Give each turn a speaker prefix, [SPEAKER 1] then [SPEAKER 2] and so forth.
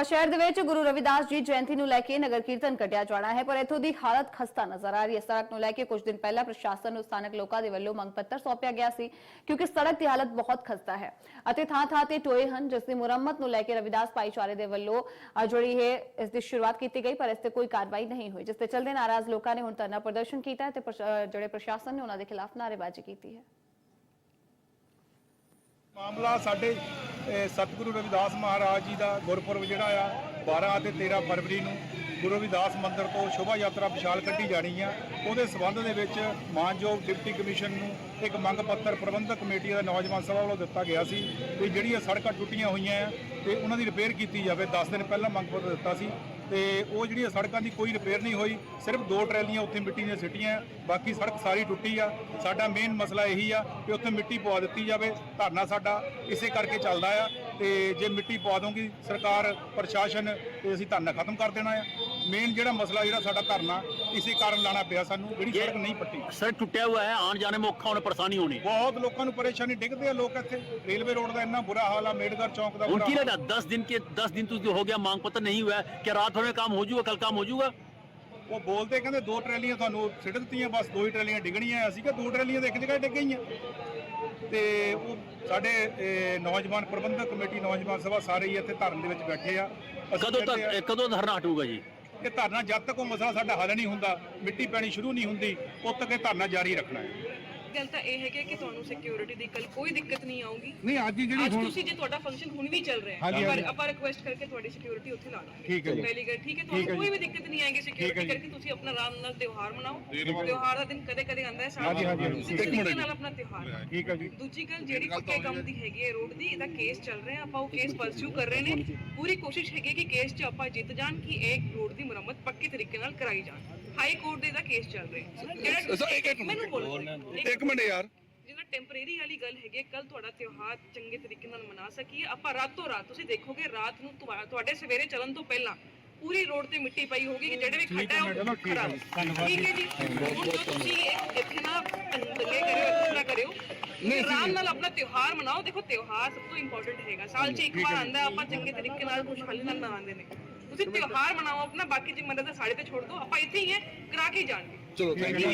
[SPEAKER 1] ਨਵਾਂ ਸ਼ਹਿਰ ਦੇ ਵਿੱਚ ਗੁਰੂ ਰਵਿਦਾਸ ਜੀ ਜਯੰਤੀ ਨੂੰ ਲੈ ਕੇ ਨਗਰ ਕੀਰਤਨ ਕੱਢਿਆ ਜਾਣਾ ਹੈ, ਪਰ ਇੱਥੋਂ ਦੀ ਹਾਲਤ ਖਸਤਾ ਨਜ਼ਰ ਆ ਰਹੀ ਹੈ। ਸੜਕ ਨੂੰ ਲੈ ਕੇ ਕੁਝ ਦਿਨ ਪਹਿਲਾਂ ਪ੍ਰਸ਼ਾਸਨ ਨੂੰ ਸਥਾਨਕ ਲੋਕਾਂ ਦੇ ਵੱਲੋਂ ਮੰਗ ਪੱਤਰ ਸੌਂਪਿਆ ਗਿਆ ਸੀ, ਕਿਉਂਕਿ ਸੜਕ ਦੀ ਹਾਲਤ ਬਹੁਤ ਖਸਤਾ ਹੈ ਅਤੇ ਥਾਂ-ਥਾਂ ਤੇ ਟੋਏ ਹਨ, ਜਿਸ ਦੀ ਮੁਰੰਮਤ ਨੂੰ ਲੈ ਕੇ ਰਵਿਦਾਸ ਭਾਈਚਾਰੇ ਦੇ ਵੱਲੋਂ ਜਿਹੜੀ ਹੈ ਇਸ ਦੀ ਸ਼ੁਰੂਆਤ ਕੀਤੀ ਗਈ, ਪਰ ਇਸ ਤੇ ਕੋਈ ਕਾਰਵਾਈ ਨਹੀਂ ਹੋਈ, ਜਿਸ ਤੇ ਚਲਦੇ ਨਾਰਾਜ਼ ਲੋਕਾਂ ਨੇ ਹੁਣ ਧਰਨਾ ਪ੍ਰਦਰਸ਼ਨ ਕੀਤਾ ਹੈ ਤੇ ਜਿਹੜੇ ਪ੍ਰਸ਼ਾਸਨ ਨੇ ਉਹਨਾਂ ਦੇ ਖਿਲਾਫ ਨਾਅਰੇਬਾਜ਼ੀ ਕੀਤੀ ਹੈ।
[SPEAKER 2] ਮਾਮਲਾ ਸਾਡੇ ਸਤਿਗੁਰੂ ਰਵਿਦਾਸ ਮਹਾਰਾਜ ਜੀ ਦਾ ਗੁਰਪੁਰਬ ਜਿਹੜਾ ਆ 12 ਅਤੇ 13 ਫਰਵਰੀ ਨੂੰ ਗੁਰੂ ਰਵਿਦਾਸ ਮੰਦਿਰ ਤੋਂ ਸ਼ੋਭਾ ਯਾਤਰਾ ਵਿਸ਼ਾਲ ਕੱਢੀ ਜਾਣੀ ਆ। ਉਹਦੇ ਸਬੰਧ ਦੇ ਵਿੱਚ ਮਾਨਯੋਗ ਡਿਪਟੀ ਕਮਿਸ਼ਨ ਨੂੰ ਇੱਕ ਮੰਗ ਪੱਤਰ ਪ੍ਰਬੰਧਕ ਕਮੇਟੀ ਦਾ ਨੌਜਵਾਨ ਸਭਾ ਵੱਲੋਂ ਦਿੱਤਾ ਗਿਆ ਸੀ ਕਿ ਜਿਹੜੀਆਂ ਸੜਕਾਂ ਟੁੱਟੀਆਂ ਹੋਈਆਂ ਆ ਤੇ ਉਹਨਾਂ ਦੀ ਰਿਪੇਅਰ ਕੀਤੀ ਜਾਵੇ। 10 ਦਿਨ ਪਹਿਲਾਂ ਮੰਗ ਪੱਤਰ ਦਿੱਤਾ ਸੀ। ਤੇ ਉਹ ਜਿਹੜੀਆਂ ਸੜਕਾਂ ਦੀ ਕੋਈ ਰਿਪੇਅਰ ਨਹੀਂ ਹੋਈ, ਸਿਰਫ ਦੋ ਟਰੈਲੀਆਂ ਉੱਥੇ ਮਿੱਟੀ ਦੀਆਂ ਸਿੱਟੀਆਂ, ਬਾਕੀ ਸੜਕ ਸਾਰੀ ਟੁੱਟੀ ਆ। ਸਾਡਾ ਮੇਨ ਮਸਲਾ ਇਹੀ ਆ ਕਿ ਉੱਥੇ ਮਿੱਟੀ ਪਵਾ ਦਿੱਤੀ ਜਾਵੇ, ਧਰਨਾ ਸਾਡਾ ਇਸੇ ਕਰਕੇ ਚੱਲਦਾ ਆ ਤੇ ਜੇ ਮਿੱਟੀ ਪਵਾ ਦੋਗੀ, ਸਰਕਾਰ, ਪ੍ਰਸ਼ਾਸਨ, ਤੇ ਅਸੀਂ ਧਰਨਾ ਖਤਮ ਕਰ ਦੇਣਾ ਆ। ਮੇਨ ਜਿਹੜਾ ਮਸਲਾ ਜਿਹੜਾ ਸਾਡਾ ਧਰਨਾ ਇਸੇ ਕਾਰਨ ਲਾਣਾ ਪਿਆ ਸਾਨੂੰ ਜਿਹੜੀ ਸੜਕ ਨਹੀਂ ਪੱਟੀ
[SPEAKER 3] सड़क टूटा हुआ है आने जाने में औखा होने परेशानी होनी
[SPEAKER 2] ਬਹੁਤ ਲੋਕਾਂ ਨੂੰ ਪਰੇਸ਼ਾਨੀ ਡਿੱਗਦੇ ਆ ਲੋਕ ਇੱਥੇ ਰੇਲਵੇ ਰੋਡ ਦਾ ਇੰਨਾ ਬੁਰਾ ਹਾਲ ਆ ਮੇਡਗਰ ਚੌਂਕ ਦਾ ਬੁਰਾ
[SPEAKER 3] उनकी
[SPEAKER 2] ਹਾਲ ਆ।
[SPEAKER 3] लगा दस दिन के दस दिन तो जो हो गया मांग पत्र नहीं हुआ है क्या रात भर में काम हो जाऊगा कल काम हो जाऊगा
[SPEAKER 2] ਉਹ ਬੋਲਦੇ ਕਹਿੰਦੇ ਦੋ ਟਰੈਲੀਆਂ ਤੁਹਾਨੂੰ ਸਿੱਟ ਦਿੱਤੀਆਂ ਬਸ ਦੋ ਹੀ ਟਰੈਲੀਆਂ ਡਿੱਗਣੀਆਂ ਅਸੀਂ ਕਿ ਦੋ ਟਰੈਲੀਆਂ ਤਾਂ ਇੱਕ ਜਗ੍ਹਾ ਡਿੱਗ ਗਈਆਂ ਤੇ ਉਹ ਸਾਡੇ ਇਹ, ਨੌਜਵਾਨ ਪ੍ਰਬੰਧਕ ਕਮੇਟੀ ਨੌਜਵਾਨ ਸਭਾ ਸਾਰੇ ਹੀ ਇੱਥੇ ਧਰਨ ਦੇ ਵਿੱਚ ਬੈਠੇ ਆ ਅਸੀਂ
[SPEAKER 3] कदों
[SPEAKER 2] ਕਹਿੰਦੇ ਆ
[SPEAKER 3] तक कदों धरना हटूगा जी
[SPEAKER 2] ਕਿ ਧਰਨਾ ਜਦ ਤੱਕ ਉਹ ਮਸਲਾ ਸਾਡਾ ਹੱਲ ਨਹੀਂ ਹੁੰਦਾ, ਮਿੱਟੀ ਪੈਣੀ ਸ਼ੁਰੂ ਨਹੀਂ ਹੁੰਦੀ, ਉਦ ਤੱਕ ਇਹ ਧਰਨਾ ਜਾਰੀ ਰੱਖਣਾ ਹੈ।
[SPEAKER 4] ਗੱਲ ਤਾਂ ਇਹ ਹੈਗਾ ਕਿ ਤੁਹਾਨੂੰ ਸਿਕਿਉਰਿਟੀ ਦੀ ਕੱਲ ਕੋਈ ਦਿੱਕਤ ਨਹੀਂ ਆਊਗੀ
[SPEAKER 2] ਨਹੀਂ ਅੱਜ ਜਿਹੜੀ
[SPEAKER 4] ਅੱਜ ਤੁਸੀਂ ਜੇ ਤੁਹਾਡਾ ਫੰਕਸ਼ਨ ਹੁਣ ਵੀ ਚੱਲ ਰਿਹਾ
[SPEAKER 2] ਹਾਂਜੀ,
[SPEAKER 4] ਹੈ ਪਰ
[SPEAKER 2] ਹਾਂਜੀ।
[SPEAKER 4] ਆਪਾਂ ਰਿਕੁਐਸਟ ਕਰਕੇ ਤੁਹਾਡੀ ਸਿਕਿਉਰਿਟੀ ਉੱਥੇ ਲਾ ਲਾਂਗੇ
[SPEAKER 2] ਠੀਕ ਹੈ ਜੀ।
[SPEAKER 4] ਪਹਿਲੀ ਗੱਲ ਠੀਕ ਹੈ ਤੁਹਾਨੂੰ ਕੋਈ। ਵੀ ਦਿੱਕਤ ਨਹੀਂ ਆਏਗੀ ਸਿਕਿਉਰਿਟੀ। ਕਰਕੇ ਤੁਸੀਂ ਆਪਣਾ ਆਰਾਮ ਨਾਲ ਤਿਉਹਾਰ ਮਨਾਓ ਤਿਉਹਾਰ ਦਾ ਦਿਨ ਕਦੇ ਕਦੇ ਆਉਂਦਾ ਹੈ
[SPEAKER 2] ਹਾਂਜੀ, ਹਾਂਜੀ, ਹਾਂਜੀ।
[SPEAKER 4] ਤੁਸੀਂ
[SPEAKER 2] ਇੱਕ
[SPEAKER 4] ਤਰੀਕੇ। ਨਾਲ ਆਪਣਾ ਤਿਉਹਾਰ ਮਨਾਓ।
[SPEAKER 2] ਠੀਕ ਹੈ ਜੀ
[SPEAKER 4] ਦੂਜੀ ਗੱਲ ਜਿਹੜੀ ਪੱਕੇ ਕੰਮ ਦੀ ਹੈਗੀ ਹੈ ਰੋਡ ਦੀ ਇਹਦਾ ਕੇਸ ਚੱਲ ਰਿਹਾ ਆਪਾਂ ਉਹ ਕੇਸ ਪਰਸਿਊ ਕਰ ਰਹੇ ਨੇ ਪੂਰੀ ਕੋਸ਼ਿਸ਼ ਹੈਗੀ ਕਿ ਕੇਸ 'ਚ ਆਪਾਂ ਜਿੱਤ ਜਾਣ ਕਿ ਇਹ ਰੋਡ ਦੀ ਮੁਰੰਮਤ ਪੱਕੇ ਤਰੀਕੇ ਨਾਲ ਕਰਾਈ ਜਾਣ ਹਾਈ ਕੋਰਟ ਦੇ ਇਹਦਾ ਕੇਸ ਚੱਲ ਰਿਹਾ ਜਿਹੜਾ ਮੈਨੂੰ ਬੋਲੋ।
[SPEAKER 5] ਇੱਕ ਮਿੰਟ ਯਾਰ।
[SPEAKER 4] ਜਿਹੜਾ ਟੈਂਪਰੇਰੀ ਵਾਲੀ ਗੱਲ ਹੈਗੀ ਕੱਲ ਤੁਹਾਡਾ ਤਿਉਹਾਰ ਚੰਗੇ ਤਰੀਕੇ ਨਾਲ ਮਨਾ ਸਕੀਏ। ਆਪਾਂ ਰਾਤੋਂ ਰਾਤ ਤੁਸੀਂ ਦੇਖੋਗੇ ਰਾਤ ਨੂੰ ਤੁਹਾ- ਤੁਹਾਡੇ ਸਵੇਰੇ ਚੱਲਣ ਤੋਂ ਪਹਿਲਾਂ ਪੂਰੀ ਰੋਡ ਤੇ ਮਿੱਟੀ ਪਈ ਹੋਗੀ ਕਿ ਜਿਹੜੇ ਵੀ ਖੱਡਾ ਹੈ ਉਹ
[SPEAKER 2] ਠੀਕ ਹੈ।
[SPEAKER 4] ਖਰਾਬ। ਠੀਕ ਹੈ ਜੀ। ਹੁਣ ਜੋ ਤੁਸੀਂ ਇੱਥੇ ਨਾ ਦੰਗੇ ਕਰਿਓ ਇਸ ਤਰ੍ਹਾਂ ਕਰਿਓ। ਨਹੀਂ ਆਰਾਮ ਨਾਲ ਆਪਣਾ ਤਿਉਹਾਰ ਮਨਾਓ। ਦੇਖੋ ਤਿਉਹਾਰ ਸਭ ਤੋਂ ਇੰਪੋਰਟੈਂਟ ਹੈਗਾ। ਸਾਲ 'ਚ ਇੱਕ ਵਾਰ ਆਉਂਦਾ ਆਪਾਂ ਚੰਗੇ ਤਰੀਕੇ ਨਾਲ ਖੁਸ਼ਹਾਲੀ ਨਾਲ ਮਨਾਉਂਦੇ ਨੇ। ਤੁਸੀਂ ਤਿਉਹਾਰ ਮਨਾਓ ਆਪਣਾ ਬਾਕੀ ਜ਼ਿੰਮੇਵਾਰੀ ਤਾਂ ਸਾਡੇ ਤੇ ਛੋੜ ਦਿਓ ਆਪਾਂ ਇੱਥੇ ਹੀ ਹੈ ਕਰਾ ਕੇ ਜਾਣਗੇ
[SPEAKER 5] ਚਲੋ ਥੈਂਕ ਯੂ.